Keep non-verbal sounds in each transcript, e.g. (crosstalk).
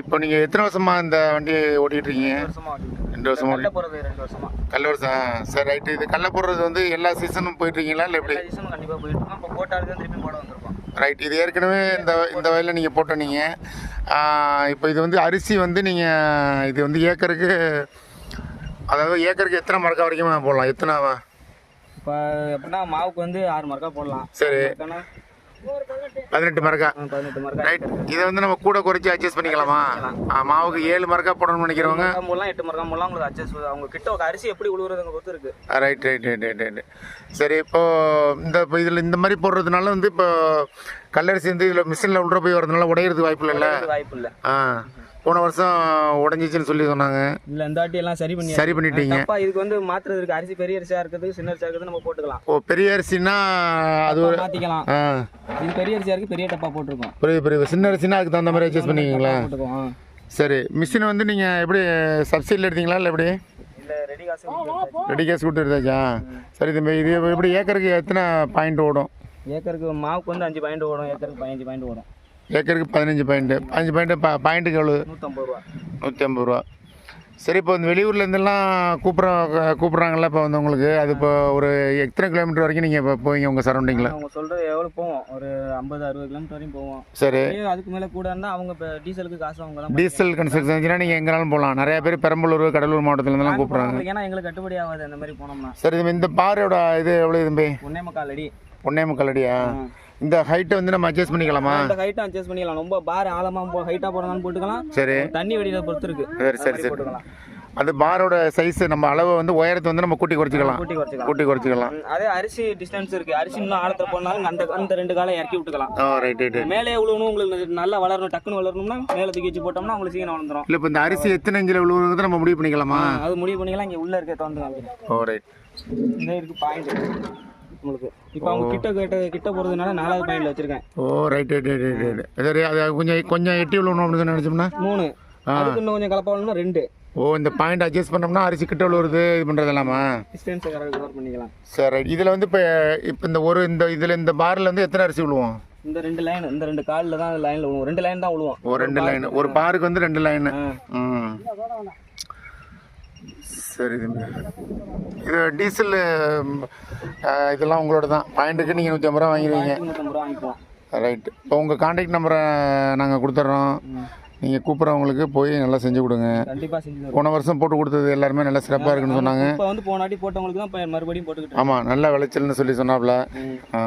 இப்போ நீங்கள் எத்தனை வருஷமா இந்த வண்டி ஓட்டிகிட்டு இருக்கீங்க? ரெண்டு வருஷமா ரெண்டு வருஷமா கல்ல வருஷம். சரி ரைட்டு. இது கல்ல போடுறது வந்து எல்லா சீசனும் போயிட்டு இருக்கீங்களா இல்லை எப்படி? சீசனும் கண்டிப்பா போயிட்டு இப்போ போட்டாருக்கு திருப்பி போட வந்திருக்கோம். ரைட் இது ஏற்கனவே இந்த இந்த வயலில் நீங்கள் போட்ட நீங்கள் இப்போ இது வந்து அரிசி வந்து நீங்கள் இது வந்து ஏக்கருக்கு அதாவது ஏக்கருக்கு எத்தனை மரக்கா வரைக்கும் போடலாம்? எத்தனை இப்போ எப்படின்னா மாவுக்கு வந்து ஆறு மரக்கா போடலாம். சரி. பதினெட்டு மரக்கா. ரைட் இதை வந்து நம்ம கூட குறைச்சி அட்ஜஸ்ட் பண்ணிக்கலாமா? மாவுக்கு ஏழு மரக்கா போடணும்னு நினைக்கிறவங்க? போடலாம் எட்டு மரக்கா போடலாம் உங்களுக்கு அட்ஜஸ்ட் அவங்க கிட்ட ஒரு அரிசி எப்படி உழுவுறதுங்க பொறுத்து இருக்கு. Right right right right right சரி இப்போ இந்த இப்போ இதில் இந்த மாதிரி போடுறதுனால வந்து இப்போ கல்லரிசி வந்து இதில் மிஷினில் உள்ள போய் வரதுனால உடையிறதுக்கு வாய்ப்பு அதுக்கு வாய்ப்பு இல்ல. ஆ. போன வருஷம் உடஞ்சிச்சுன்னு சொல்லி சொன்னாங்க. இல்ல இந்த வாட்டி எல்லாம் சரி பண்ணி சரி பண்ணிட்டீங்க. தப்பா இதுக்கு வந்து மாத்துறது இருக்கு அரிசி பெரிய அரிசியா இருக்குது சின்ன அரிசியா இருக்குது நம்ம போட்டுக்கலாம். ஓ பெரிய அரிசின்னா அது ஒரு மாத்திக்கலாம். ஆ. இது பெரிய அரிசியா இருக்கு பெரிய டப்பா போட்டிருக்கோம். புரியுது புரியுது சின்ன அரிசினா அதுக்கு தகுந்த மாதிரி அட்ஜஸ்ட் பண்ணிக்கிங்களா. சரி. மிஷின் வந்து நீங்கள் எப்படி சப்சிடியில் எடுத்தீங்களா இல்லை எப்படி? இல்ல ரெடி கேஸ் கொடுத்து எடுத்தாச்சா. சரி தம்பி இது எப்படி ஏக்கருக்கு எத்தனை பாயிண்ட் ஓடும்? ஏக்கருக்கு மாவுக்கு வந்து அஞ்சு பாயிண்ட் ஓடும் ஏக்கருக்கு பதினஞ்சு பாயிண்ட் ஓடும். ஏக்கருக்கு பதினஞ்சு பாயிண்ட்டு பதினஞ்சு பாயிண்ட்டு பா பாயிண்ட்டுக்கு எவ்வளோ நூற்றம்பது ரூபா. நூற்றி ஐம்பது ரூபா. சரி இப்போ இந்த வெளியூர்லேருந்தெல்லாம் கூப்பிட்றோம் கூப்பிட்றாங்கல்ல இப்போ வந்து உங்களுக்கு? அது இப்போ ஒரு எத்தனை கிலோமீட்டர் வரைக்கும் நீங்கள் இப்போ போவீங்க உங்கள் சரௌண்டிங்கில் அவங்க சொல்றது எவ்வளோ போவோம்? ஒரு ஐம்பது அறுபது கிலோமீட்டர் வரையும் போவோம். சரி. அதே அதுக்கு மேலே கூட இருந்தால் அவங்க இப்போ டீசலுக்கு காசு அவங்க டீசல் கன்ஸ்ட்ரக்ஷன் இருந்துச்சுன்னா நீங்கள் எங்கேனாலும் போகலாம் நிறைய பேர் பெரம்பலூர் கடலூர் மாவட்டத்துலேருந்துலாம் கூப்பிட்றாங்க. ஏன்னா எங்களுக்கு கட்டுப்படி ஆகாது அந்த மாதிரி போனோம்னா. சரி இந்த பாறையோட இது எவ்வளோ தம்பி? ஒன்னே முக்கால் அடி. ஒன்னே முக்கால் அடியா இந்த ஹைட்டை வந்து நம்ம அட்ஜஸ்ட் பண்ணிக்கலாமா? அந்த ஹைட்டை அட்ஜஸ்ட் பண்ணிக்கலாம். ரொம்ப பார் ஆழமாக ஹைட்டாக போடுறதாலும் போட்டுக்கலாம். சரி. தண்ணி வெடியில பொறுத்து இருக்கு சரி சரி. சரி அந்த பாரோட சைஸ் நம்ம அளவை வந்து உயரத்தை வந்து நம்ம கூட்டி குறைச்சிக்கலாம். கூட்டி குறைச்சிக்கலாம். கூட்டி குறைச்சிக்கலாம். ம், அதே அரிசி டிஸ்டன்ஸ் இருக்கு. அரிசி இன்னும் ஆழத்துல போனாலும் அந்த அந்த ரெண்டு காலை இறக்கி விட்டுக்கலாம். ரைட் ரைட் மேலே உழுவணும் உங்களுக்கு நல்லா வளரணும் டக்குன்னு வளரணும்னா மேலே தூக்கி வச்சு போட்டோம்னா உங்களுக்கு சீக்கிரம் வளர்ந்துரும். இல்லை இப்போ இந்த அரிசி எத்தனை இஞ்சில் விழுவுறது நம்ம முடிவு பண்ணிக்கலாமா? அது முடிவு பண்ணிக்கலாம். இங்கே உள்ள இருக்க காமிக்கிறேன். ஓ ரைட் இந்த இருக்கு பாயிண்ட் உங்களுக்கு. இப்போ அவங்க கிட்ட கிட்ட கிட்ட போறதுனால நாலாவது பாயிண்ட்ல வச்சிருக்கேன். ஓ right right right right right சரி அது கொஞ்சம் கொஞ்சம் எட்டி விழுவணும் அப்படின்னு நினச்சோம்னா? மூணு. அதுக்கு இன்னும் கொஞ்சம் கலப்பா வேணும்னா ரெண்டு. ஓ இந்த பாயிண்ட் அட்ஜஸ்ட் பண்ணோம்னா அரிசி கிட்ட விழுவுறது இது பண்ணுறது இல்லாமா டிஸ்டன்ஸை கரெக்ட் கவர் பண்ணிக்கலாம். சரி ரைட் இதில் வந்து இப்போ இப்போ இந்த ஒரு இந்த இதில் இந்த பாரில் வந்து எத்தனை அரிசி விழுவோம் இந்த ரெண்டு லைன் இந்த ரெண்டு காலில் தான் லைனில் விழுவோம் ரெண்டு லைன் தான் விழுவோம் ஓ ரெண்டு லைன் ஒரு பாருக்கு வந்து ரெண்டு லைனு. ம். சரி தம்பி இது டீசல் இதெல்லாம் உங்களோட தான். பாயிண்ட்டுக்கு நீங்கள் நூற்றி ஐம்பது ரூபா வாங்கிடுவீங்க ரைட் இப்போ உங்கள் காண்டாக்ட் நம்பரை நாங்கள் கொடுத்துட்றோம் நீங்கள் கூப்பிட்றவங்களுக்கு போய் நல்லா செஞ்சு கொடுங்க. போன வருஷம் போட்டு கொடுத்தது எல்லாருமே நல்லா சிறப்பாக இருக்குன்னு சொன்னாங்க. வந்து போன வாட்டி போட்டவங்களுக்கு தான் மறுபடியும் போட்டுக்கிட்டு ஆமாம் நல்ல விளைச்சல்னு சொல்லி சொன்னாப்புல ஆ,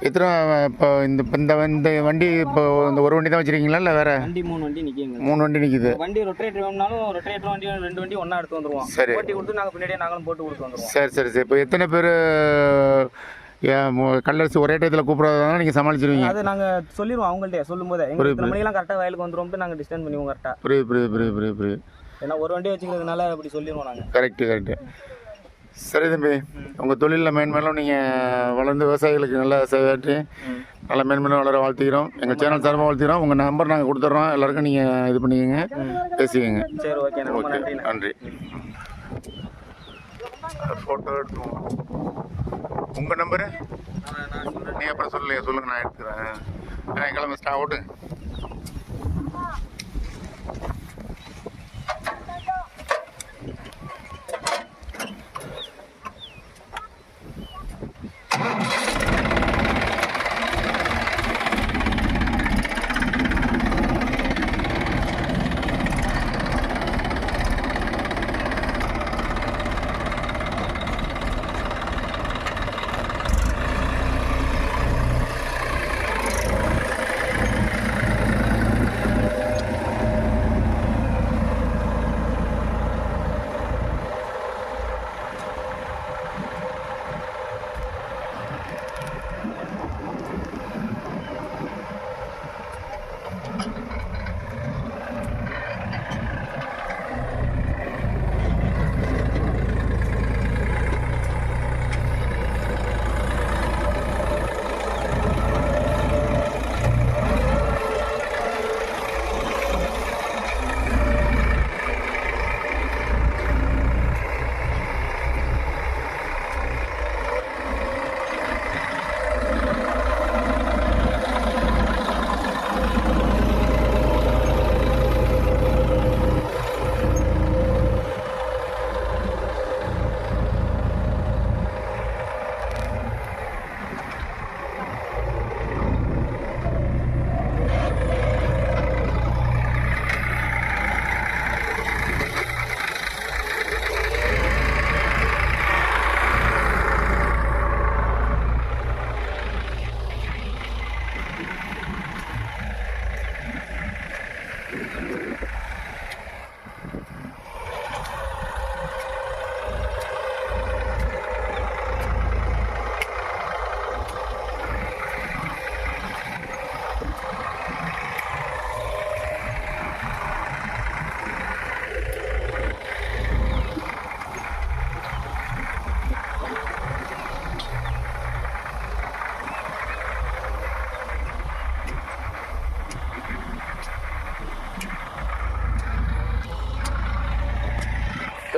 எத்தனை இப்போ இந்த இந்த இந்த வண்டி இப்போ இந்த ஒரு வண்டி தான் வச்சுருக்கீங்களா? இல்லை வேறு? வண்டி மூணு வண்டி நிற்கிங்க மூணு வண்டி நிற்கிது வண்டி ரொட்டேட்டர் வேணும்னாலும் ரொட்டேட்டர் வண்டி ரெண்டு வண்டி ஒன்றா எடுத்து வந்துருவோம். சரி. போட்டி கொடுத்து நாங்கள் பின்னாடியே நாங்களும் போட்டு கொடுத்து வந்துருவோம். சரி சரி சரி. இப்போ எத்தனை பேர் கல்லரிசி ஒரே டயத்தில் கூப்பிட்றதுனால நீங்கள் சமாளிச்சிருவீங்க? அது நாங்கள் சொல்லிடுவோம் அவங்கள்ட்ட சொல்லும் போதே எங்களுக்கு மணிக்கெல்லாம் கரெக்டாக வயலுக்கு வந்துருவோம்ட்டு நாங்கள் டிஸ்டன்ஸ் பண்ணுவோம் கரெக்டாக புரியுது புரியுது புரியுது புரியுது புரியுது. ஏன்னா ஒரு வண்டி வச்சுக்கிறதுனால அப்படி சொல்லிடுவோம் நாங்கள் கரெக்டு கரெக்டு சரி தம்பி. உங்கள் தொழிலில் மேன்மேலும் நீங்கள் வளர்ந்து விவசாயிகளுக்கு நல்லா சேவையாற்றி நல்லா மேன்மேலும் வளர வாழ்த்துக்கிறோம் எங்கள் சேனல் சார்பாக வாழ்த்துக்கிறோம் உங்கள் நம்பர் நாங்கள் கொடுத்துட்றோம் எல்லாருக்கும் நீங்கள் இது பண்ணிக்கோங்க. பேசிக்கோங்க. சரி ஓகே. நன்றி. நன்றி ஃபோட்டோ எடுத்துவோம் உங்கள் நம்பரு? நீ அப்புறம் சொல்லுங்க சொல்லுங்கள் நான் எடுத்துக்கிறேன். கிளம்பி. ஸ்டா ஓட்டு.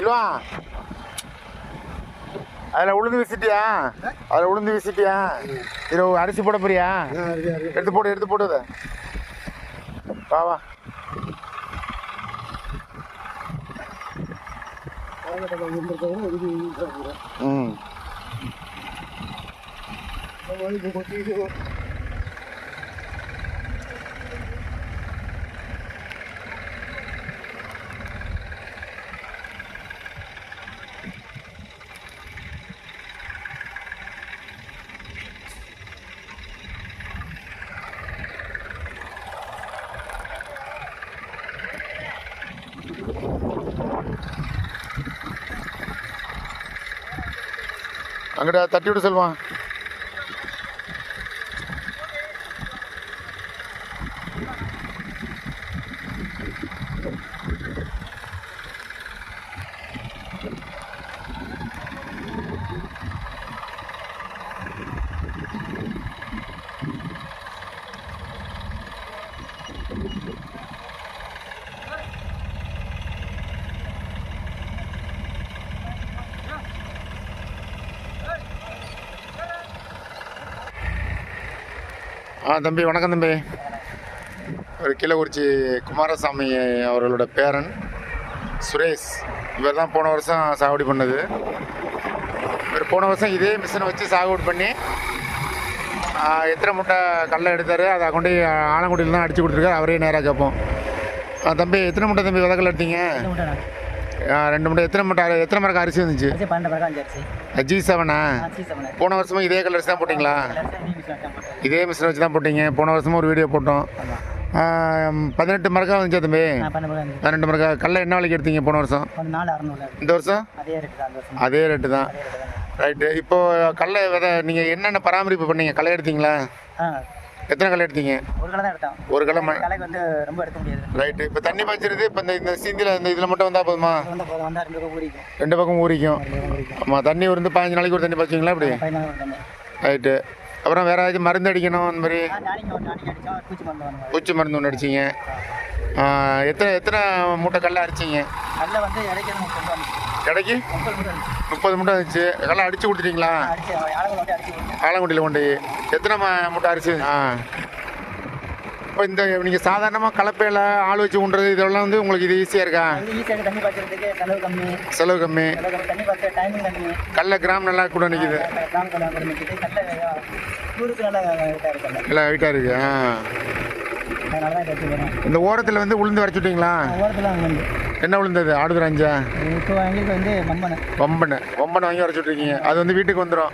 செல்வா அதில் உளுந்து வீசிட்டியா? அதில் உளுந்து வீசிட்டியா? இது அரிசி போட போறியா? எடுத்து போடு எடுத்து போடு அதை. வா வா. ம். அங்கிட்ட தட்டி விட்டு செல்வான். தம்பி வணக்கம் தம்பி. ஒரு கீழக்குறிச்சி குமாரசாமி அவர்களோட பேரன் சுரேஷ். இவர் தான் போன வருஷம் சாகுபடி பண்ணது. இவர் போன வருஷம் இதே மிஷினை வச்சு சாகுபடி பண்ணி எத்தனை முட்டை கடலை எடுத்தார் அதை கொண்டு ஆலங்குடியில் தான் அடித்து கொடுத்துருக்காரு. அவரே நேராக கேட்போம். தம்பி எத்தனை முட்டை தம்பி விதக்கல் எடுத்தீங்க? ரெண்டு முட்டை. எத்தனை முட்டை? எத்தனை மரக்கு அரிசி வந்துச்சு? ஜி செவனா போன வருஷமும் இதே கலர் அரிசி தான் போட்டிங்களா? இதே மிஷினை வச்சு தான் போட்டீங்க. போன வருஷமும் ஒரு வீடியோ போட்டோம். பதினெட்டு மரக்கா வந்துச்சா தம்பி? பன்னெண்டு மரக்கா கடல என்ன விலைக்கு எடுத்தீங்க போன வருஷம்? இந்த வருஷம்? அதே ரேட்டு தான் ரேட்டு தான். ரைட்டு இப்போ கடலை விதை நீங்கள் என்னென்ன பராமரிப்பு பண்ணீங்க? களை எடுத்தீங்களா? எத்தனை களை எடுத்தீங்க? ஒரு கடை தான் எடுத்தோம். ஒரு களை ம கலைக்கு வந்து ரொம்ப எடுக்க முடியாது. ரைட்டு இப்போ தண்ணி பாய்ச்சிருது இப்போ இந்த இந்த சீந்தியில் இந்த இதில் மட்டும் வந்தால் போதுமா? அது வந்து போதும். வந்தால் ரெண்டு ஊறிக்கும். ரெண்டு பக்கம் ஊறிக்கும். ரெண்டு ரூபா ஊறிக்கும். ஆமாம் தண்ணி வந்து பதினஞ்சு நாளைக்கு ஒரு தண்ணி பாய்ச்சிங்களா இப்படி? பதினாலு ஒரு தண்ணி. ரைட்டு அப்புறம் வேறு ஏதாச்சும் மருந்து அடிக்கணும் அந்த மாதிரி? ஒரு அடித்தோம் பூச்சி மருந்து வாங்க பூச்சி மருந்து ஒன்று அடிச்சிங்க. ஆ, எத்தனை எத்தனை மூட்டை கடலை அடிச்சிங்க அதில் வந்து இடைக்கிறது முப்பது. கடைக்கு? முப்பது மூட்டை இருந்துச்சு. எல்லாம் அடிச்சு கொடுத்துட்டீங்களா? ஆலங்குடியில் கொண்டு எத்தனை மூட்டை அரிசி? ஆ. இப்போ இந்த நீங்கள் சாதாரணமாக கலப்பையில் ஆள் வச்சு ஊன்றது இதெல்லாம் வந்து உங்களுக்கு இது ஈஸியாக இருக்கா? செலவு கம்மி. செலவு கம்மி கிராம் நல்லா கூட நிற்கிது இல்லை கல்யாணம் இருக்கு. ஆ. இந்த ஓரத்தில் வந்து உளுந்து வரைச்சுட்டிங்களா என்ன உளுந்தது ஆடுதுற அஞ்சா. எங்களுக்கு வந்து வம்பனை. வம்பனை. வாங்கி வரைச்சுட்ருக்கீங்க அது வந்து வீட்டுக்கு வந்துடும்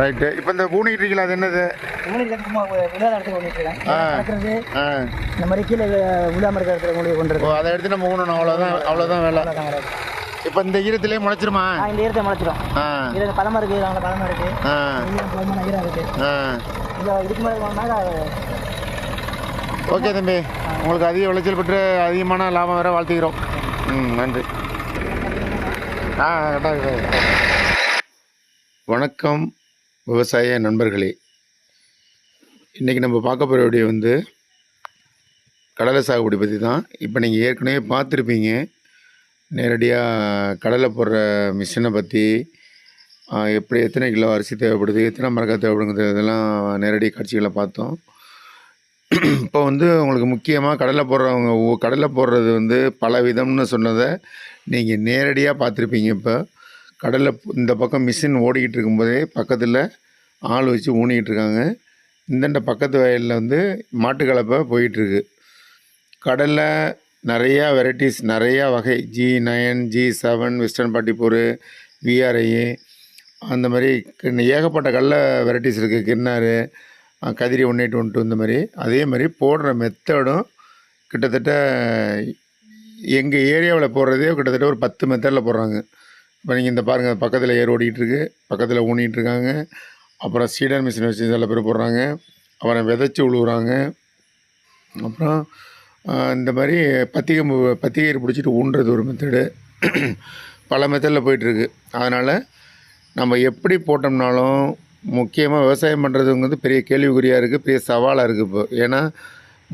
ரைட்டு. இப்போ இந்த ஊனிக்கிட்டு இருக்கீங்களா அது என்னது இந்த மாதிரி கீழே விழாம இருக்கிற இடத்துல கொண்டு கொண்டு அதை எடுத்து நம்ம ஊனணும். அவ்வளோதான் அவ்வளோதான் வேலை. இப்போ இந்த ஈரத்திலே முளைச்சிருமா? இந்த ஈரத்தை முளைச்சிடும் ஈரம் பழமா அவங்க பழமா இருக்கு ஈரம் இருக்கு. இதுக்கு மேலே ஓகே தம்பி. உங்களுக்கு அதிக விளைச்சல் பெற்று அதிகமான லாபம் வர வாழ்த்துக்கிறோம் ம் நன்றி. ஆ கரெக்டாக வணக்கம் விவசாய நண்பர்களே. இன்றைக்கி நம்ம பார்க்க போகிற வீடியோ வந்து கடலை சாகுபடி பற்றி தான். இப்போ நீங்கள் ஏற்கனவே பார்த்துருப்பீங்க. நேரடியாக கடலை போடுற மிஷினை பற்றி எப்படி எத்தனை கிலோ அரிசி தேவைப்படுது எத்தனை மரக்கா தேவைப்படுங்கிறது இதெல்லாம் நேரடி காட்சிகளை பார்த்தோம். (clears throat) இப்போ வந்து உங்களுக்கு முக்கியமாக கடலை போடுறவங்க கடலை போடுறது வந்து பல விதம்னு சொன்னதை நீங்கள் நேரடியாக பார்த்துருப்பீங்க இப்போ. கடலை இந்த பக்கம் மிஷின் ஓடிக்கிட்டு இருக்கும்போதே பக்கத்தில் ஆள் வச்சு ஊனிக்கிட்டு இருக்காங்க. இந்தண்ட பக்கத்து வயலில் வந்து மாட்டுக்கலப்பை போயிட்டுருக்கு. கடலில் நிறையா வெரைட்டிஸ் நிறையா வகை G nine G seven western பாட்டிப்பூர் VRI அந்த மாதிரி கிண்ண- ஏகப்பட்ட கடலை வெரைட்டிஸ் இருக்குது கின்னாறு Kadiri one eight one two இந்த மாதிரி. அதே மாதிரி போடுற மெத்தடும் கிட்டத்தட்ட எங்கள் ஏரியாவில் போடுறதே கிட்டத்தட்ட ஒரு பத்து மெத்தடில் போடுறாங்க. இப்போ நீங்கள் இந்த பாருங்கள் பக்கத்தில் ஏர் ஓடிட்டுருக்கு பக்கத்தில் ஊனிட்டு இருக்காங்க. அப்புறம் சீடர் மிஷின் வச்சு சில பேர் போடுறாங்க. அப்புறம் விதைச்சி உழுவுறாங்க. அப்புறம் இந்த மாதிரி பத்திகை மு- பத்திகை பிடிச்சிட்டு ஊன்றது ஒரு மெத்தடு பல மெத்தடில் போயிட்டுருக்கு அதனால் நம்ம எப்படி போட்டோம்னாலும் முக்கியமாக விவசாயம் பண்ணுறதுங்கிறது பெரிய கேள்விக்குறியாக இருக்குது பெரிய சவாலாக இருக்குது இப்போ. ஏன்னா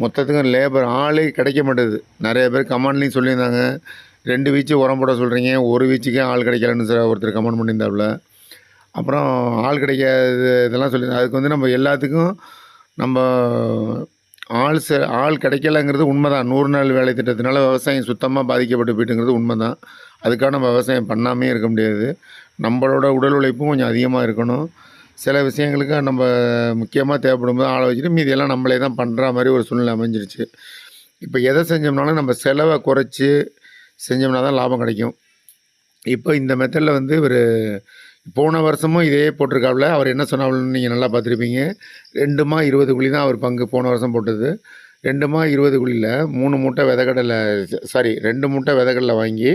மொத்தத்துக்கும் லேபர் ஆளே கிடைக்க மாட்டேது. நிறைய பேர் கமாண்ட்லேயும் சொல்லியிருந்தாங்க. ரெண்டு வீச்சு உரம் போட சொல்கிறீங்க ஒரு வீச்சுக்கே ஆள் கிடைக்கலன்னு சார் ஒருத்தர் கமெண்ட் பண்ணியிருந்தாப்புல. அப்புறம் ஆள் கிடைக்காது இதெல்லாம் சொல்லி அதுக்கு வந்து நம்ம எல்லாத்துக்கும் நம்ம ஆள் ச ஆள் கிடைக்கலங்கிறது உண்மை தான் நூறு நாள் வேலை திட்டத்தினால விவசாயம் சுத்தமாக பாதிக்கப்பட்டு போயிட்டுங்கிறது உண்மை தான் அதுக்காக நம்ம விவசாயம் பண்ணாமே இருக்க முடியாது. நம்மளோட உடல் உழைப்பும் கொஞ்சம் அதிகமாக இருக்கணும். சில விஷயங்களுக்கு நம்ம முக்கியமாக தேவைப்படும் போது ஆளை வச்சுட்டு மீதியெல்லாம் நம்மளே தான் பண்ணுற மாதிரி ஒரு சூழ்நிலை அமைஞ்சிருச்சு. இப்போ எதை செஞ்சோம்னாலும் நம்ம செலவை குறைச்சி செஞ்சோம்னா தான் லாபம் கிடைக்கும். இப்போ இந்த மெத்தடில் வந்து ஒரு போன வருஷமும் இதே போட்டிருக்காப்புல அவர் என்ன சொன்னாப்புலன்னு நீங்கள் நல்லா பார்த்துருப்பீங்க. ரெண்டுமா இருபது குழி தான் அவர் பங்கு போன வருஷம் போட்டது. ரெண்டுமா இருபது குழியில் மூணு மூட்டை விதக்கடலை சாரி ரெண்டு மூட்டை விதக்கடலை வாங்கி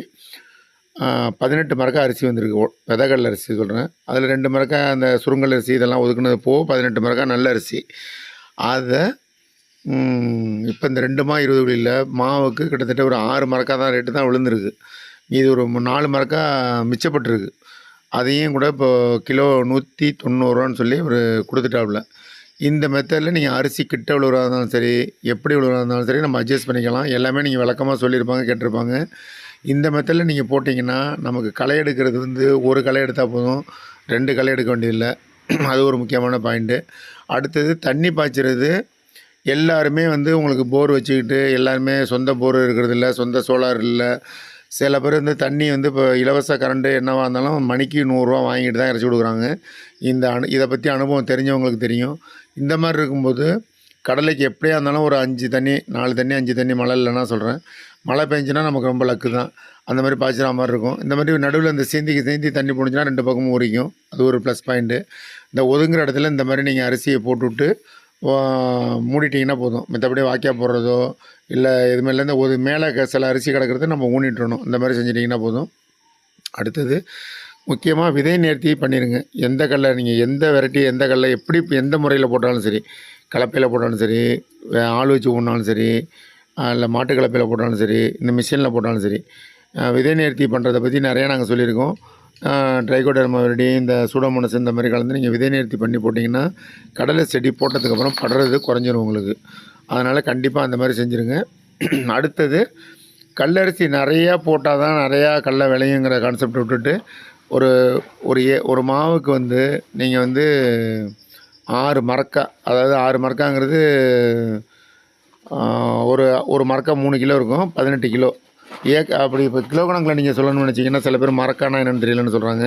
பதினெட்டு மரக்கா அரிசி வந்திருக்கு. ஒ- அரிசி சொல்கிறேன் அதில் ரெண்டு மரக்கா அந்த சுருங்கல் அரிசி இதெல்லாம் ஒதுக்குனது போக பதினெட்டு மரக்கா நல்ல அரிசி. அதை இப்போ இந்த ரெண்டு மா இருபது வழியில் மாவுக்கு கிட்டத்தட்ட ஒரு ஆறு மரக்கா தான் ரேட்டு தான் விழுந்திருக்கு. இது ஒரு நாலு மரக்கா மிச்சப்பட்டிருக்கு. அதையும் கூட இப்போ கிலோ நூற்றி தொண்ணூறுவான்னு சொல்லி ஒரு கொடுத்துட்டாப்புல. இந்த மெத்தடில் நீங்கள் அரிசி கிட்ட விழுவுறதா இருந்தாலும் சரி எப்படி விழுவுறதா இருந்தாலும் சரி நம்ம அட்ஜஸ்ட் பண்ணிக்கலாம். எல்லாமே நீங்கள் விளக்கமாக சொல்லியிருப்பாங்க கேட்டிருப்பாங்க. இந்த மெத்தடில் நீங்கள் போட்டிங்கன்னா நமக்கு களை எடுக்கிறது வந்து ஒரு களை எடுத்தால் போதும். ரெண்டு களை எடுக்க வேண்டியதில்லை. அது ஒரு முக்கியமான பாயிண்ட்டு அடுத்தது தண்ணி பாய்ச்சிறது. எல்லாருமே வந்து உங்களுக்கு போர் வச்சுக்கிட்டு எல்லாருமே சொந்த போர் இருக்கிறது இல்லை சொந்த சோலார் இல்லை. சில பேர் வந்து தண்ணி வந்து இப்போ இலவச கரண்ட்டு என்னவாக இருந்தாலும் மணிக்கு நூறுரூவா வாங்கிட்டு தான் இறச்சி கொடுக்குறாங்க. இந்த அனு இதை பற்றி அனுபவம் தெரிஞ்சவங்களுக்கு தெரியும். இந்த மாதிரி இருக்கும்போது கடலைக்கு எப்படியா இருந்தாலும் ஒரு அஞ்சு தண்ணி நாலு தண்ணி அஞ்சு தண்ணி மழை இல்லைன்னா சொல்கிறேன் மழை பெஞ்சுன்னா நமக்கு ரொம்ப லக்கு தான். அந்த மாதிரி பாய்ச்சிற மாதிரி இருக்கும். இந்த மாதிரி நடுவில் இந்த சேந்திக்கு சேந்தி தண்ணி போணுச்சுன்னா ரெண்டு பக்கமும் உரிக்கும். அது ஒரு ப்ளஸ் பாயிண்ட்டு இந்த ஒதுங்குற இடத்துல இந்த மாதிரி நீங்கள் அரிசியை போட்டுவிட்டு மூடிட்டிங்கன்னா போதும். மற்றபடி வாக்கியா போடுறதோ இல்லை இது மாதிரில இந்த ஒரு மேலே சில அரிசி கிடக்கிறது நம்ம ஊனிட்டுறணும். இந்த மாதிரி செஞ்சிட்டிங்கன்னா போதும். அடுத்தது முக்கியமாக விதை நேர்த்தி பண்ணிடுங்க எந்த கல்லை நீங்கள் எந்த வெரைட்டி எந்த கல்லை எப்படி எந்த முறையில் போட்டாலும் சரி கலப்பையில் போட்டாலும் சரி ஆள் வச்சு ஊனாலும் சரி இல்லை மாட்டு கலப்பையில் போட்டாலும் சரி இந்த மிஷினில் போட்டாலும் சரி விதை நேர்த்தி பண்ணுறதை பற்றி நிறையா நாங்கள் சொல்லியிருக்கோம். ட்ரைகோடர்மா இந்த சூடோமோனஸ் இந்த மாதிரி கலந்து நீங்கள் விதை நேர்த்தி பண்ணி போட்டிங்கன்னா கடலை செடி போட்டதுக்கப்புறம் படுறது குறைஞ்சிரும் உங்களுக்கு. அதனால் கண்டிப்பாக அந்த மாதிரி செஞ்சுருங்க. (clears throat) அடுத்தது கல்லரிசி நிறையா போட்டால் தான் நிறையா கடலை விளையுங்கிற கான்செப்ட் விட்டுட்டு ஒரு ஒரு ஏ ஒரு மாவுக்கு வந்து நீங்கள் வந்து ஆறு மரக்கா அதாவது ஆறு மரக்காங்கிறது ஒரு ஒரு மரக்கா மூணு கிலோ இருக்கும் பதினெட்டு கிலோ. ஏக் அப்படி இப்போ கிலோ கணக்கில் நீங்கள் சொல்லணும்னு நினச்சிங்கன்னா சில பேர் மரக்கானா என்னென்னு தெரியலன்னு சொல்கிறாங்க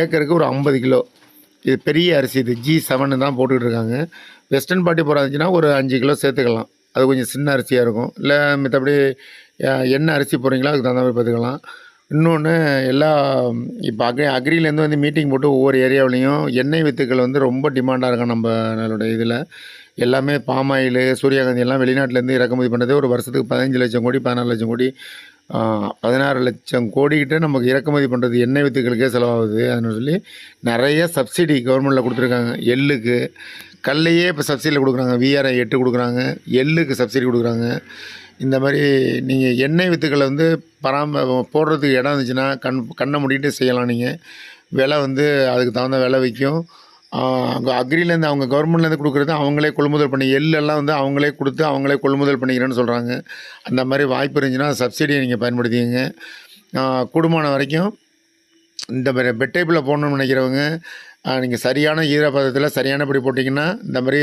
ஏக்கருக்கு ஒரு ஐம்பது கிலோ. இது பெரிய அரிசி இது ஜி செவன் தான் போட்டுக்கிட்டு இருக்காங்க. வெஸ்டர்ன் பார்ட்டி போகிறாச்சுன்னா ஒரு அஞ்சு கிலோ சேர்த்துக்கலாம். அது கொஞ்சம் சின்ன அரிசியாக இருக்கும். இல்லை மற்றபடி என்ன அரிசி போடுறீங்களோ அதுக்கு தகுந்த மாதிரி பார்த்துக்கலாம். இன்னொன்று எல்லா இப்போ அக்ரி அக்ரிலேருந்து வந்து மீட்டிங் போட்டு ஒவ்வொரு ஏரியாவிலையும் எண்ணெய் வித்துக்கள் வந்து ரொம்ப டிமாண்டாக இருக்கும் நம்ம நம்மளுடைய இதில். எல்லாமே பாம் ஆயில் சூரியகாந்தி எல்லாம் வெளிநாட்டிலேருந்து இறக்குமதி பண்ணுறது ஒரு வருஷத்துக்கு பதினஞ்சு லட்சம் கோடி பதினாறு லட்சம் கோடி பதினாறு லட்சம் கோடிக்கிட்ட நமக்கு இறக்குமதி பண்ணுறது எண்ணெய் வித்துக்களுக்கே செலவாகுது. அதனால சொல்லி நிறைய சப்சிடி கவர்மெண்ட்டில் கொடுத்துருக்காங்க. எள்ளுக்கு கல்லையே இப்போ சப்சிடியில் கொடுக்குறாங்க. விஆர்ஐ எட்டு கொடுக்குறாங்க. எள்ளுக்கு சப்சிடி கொடுக்குறாங்க. இந்த மாதிரி நீங்கள் எண்ணெய் வித்துக்களை வந்து பராம போடுறதுக்கு இடம் இருந்துச்சுன்னா கண் கண்ணை முடிக்கிட்டு செய்யலாம் நீங்கள் விலை வந்து அதுக்கு தகுந்த விலை விற்கும் அங்கே அக்ரிலேருந்து அவங்க கவர்மெண்ட்லேருந்து கொடுக்குறது அவங்களே கொள்முதல் பண்ணி எள்ளெல்லாம் வந்து அவங்களே கொடுத்து அவங்களே கொள்முதல் பண்ணிக்கிறேன்னு சொல்கிறாங்க அந்த மாதிரி வாய்ப்பு இருந்துச்சுன்னா சப்சிடியை நீங்கள் பயன்படுத்திக்கங்க. ஆஹ் கூடுமான வரைக்கும் இந்த மாதிரி பெட்டைப்பில் போடணும்னு நினைக்கிறவங்க நீங்கள் சரியான ஈரப்பதத்தில் சரியானபடி போட்டிங்கன்னா இந்த மாதிரி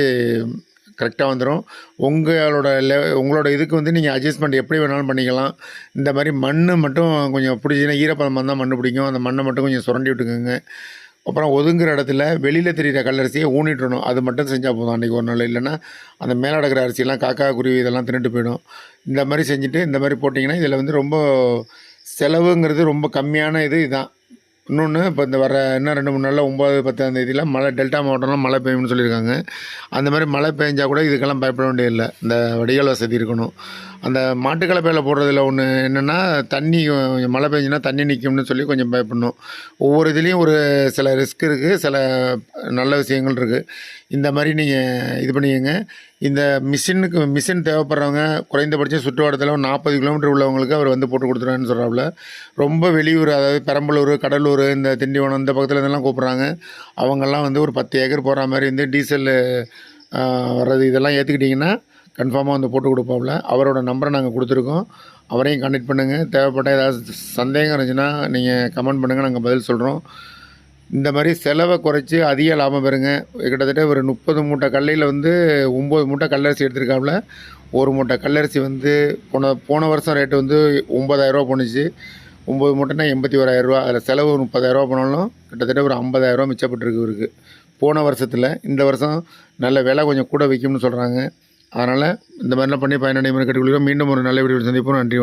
கரெக்டாக வந்துடும் உங்களோட லெ உங்களோட இதுக்கு வந்து நீங்கள் அட்ஜஸ்ட்மெண்ட் எப்படி வேணாலும் பண்ணிக்கலாம். இந்த மாதிரி மண் மட்டும் கொஞ்சம் பிடிச்சிங்கன்னா ஈரப்பதம் தான் மண் பிடிக்கும். அந்த மண்ணை மட்டும் கொஞ்சம் சுரண்டி விட்டுக்கோங்க. அப்புறம் ஒதுங்குற இடத்துல வெளியில் தெரியிற கல்லரிசியை ஊனிட்டுணும் அது மட்டும் செஞ்சால் போதும். அன்றைக்கி ஒரு நாள் இல்லைன்னா அந்த மேலே அடக்கிற அரிசியெல்லாம் காக்கா குருவி இதெல்லாம் தின்னுட்டு போயிடும். இந்த மாதிரி செஞ்சுட்டு இந்த மாதிரி போட்டிங்கன்னா இதில் வந்து ரொம்ப செலவுங்கிறது ரொம்ப கம்மியான இது இதுதான் இன்னொன்று இப்போ இந்த வர இன்னும் ரெண்டு மூணு நாளில் ஒம்பது பத்தாம் தேதியில் மழை டெல்டா மாவட்டம்லாம் மழை பெய்யும்னு சொல்லியிருக்காங்க. அந்த மாதிரி மழை பெஞ்சால் கூட இதுக்கெல்லாம் பயப்பட வேண்டியதில்லை. இந்த வடிகால் வசதி இருக்கணும். அந்த மாட்டுக்கலப்பையில் போடுறதுல ஒன்று என்னென்னா தண்ணி கொஞ்சம் மழை பெஞ்சுன்னா தண்ணி நிற்கும்னு சொல்லி கொஞ்சம் பயப்படணும். ஒவ்வொரு இதுலேயும் ஒரு சில ரிஸ்க் இருக்குது சில நல்ல விஷயங்கள் இருக்குது இந்த மாதிரி நீங்கள் இது பண்ணிக்கங்க. இந்த மிஷினுக்கு மிஷின் தேவைப்படுறவங்க குறைந்தபட்சம் சுற்றுவட்டத்தில் ஒரு நாற்பது கிலோமீட்டர் உள்ளவங்களுக்கு அவர் வந்து போட்டு கொடுத்துருவான்னு சொல்கிறாப்புல ரொம்ப வெளியூர் அதாவது பெரம்பலூர் கடலூர் இந்த திண்டிவனம் இந்த பக்கத்தில் இருந்தெல்லாம் கூப்பிட்றாங்க. அவங்கெல்லாம் வந்து ஒரு பத்து ஏக்கர் போகிற மாதிரி வந்து டீசல் வர்றது இதெல்லாம் ஏற்றுக்கிட்டிங்கன்னா கன்ஃபார்மாக வந்து போட்டு கொடுப்பாப்புல. அவரோட நம்பரை நாங்கள் கொடுத்துருக்கோம். அவரையும் கான்டெக்ட் பண்ணுங்கள் தேவைப்பட்ட ஏதாவது சந்தேகம் இருந்துச்சுன்னா நீங்கள் கமெண்ட் பண்ணுங்கள் நாங்கள் பதில் சொல்கிறோம் இந்த மாதிரி செலவை குறைச்சி அதிக லாபம் பெறுங்க. கிட்டத்தட்ட ஒரு முப்பது மூட்டை கல்லையில் வந்து ஒம்பது மூட்டை கல்லரிசி எடுத்திருக்காப்புல. ஒரு மூட்டை கல்லரிசி வந்து போன போன வருஷம் ரேட்டு வந்து ஒம்பதாயிரரூவா போணுச்சு. ஒம்பது மூட்டைனா எண்பத்தி ஓராயிரரூவா அதில் செலவு முப்பதாயிரரூவா போனாலும் கிட்டத்தட்ட ஒரு ஐம்பதாயிரரூவா மிச்சப்பட்டுருக்கு இவருக்கு. போன வருஷத்தில் இந்த வருஷம் நல்ல விலை கொஞ்சம் கூட விற்கும்னு சொல்கிறாங்க அதனால் இந்த மாதிரிலாம் பண்ணி பயனடை முறை கட்டுக்கொள்கிறோம் மீண்டும் ஒரு நல்ல வீடியோ சந்திப்போம். நன்றி